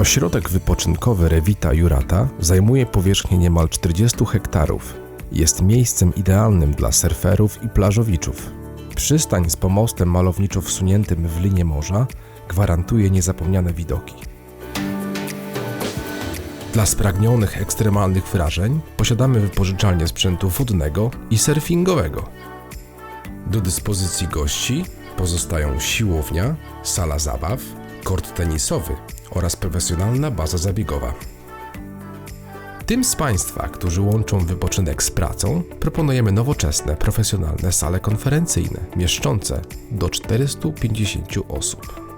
Ośrodek wypoczynkowy Revita Jurata zajmuje powierzchnię niemal 40 hektarów. Jest miejscem idealnym dla surferów i plażowiczów. Przystań z pomostem malowniczo wsuniętym w linię morza gwarantuje niezapomniane widoki. Dla spragnionych ekstremalnych wrażeń posiadamy wypożyczalnię sprzętu wodnego i surfingowego. Do dyspozycji gości pozostają siłownia, sala zabaw, kort tenisowy oraz profesjonalna baza zabiegowa. Tym z Państwa, którzy łączą wypoczynek z pracą, proponujemy nowoczesne, profesjonalne sale konferencyjne mieszczące do 450 osób.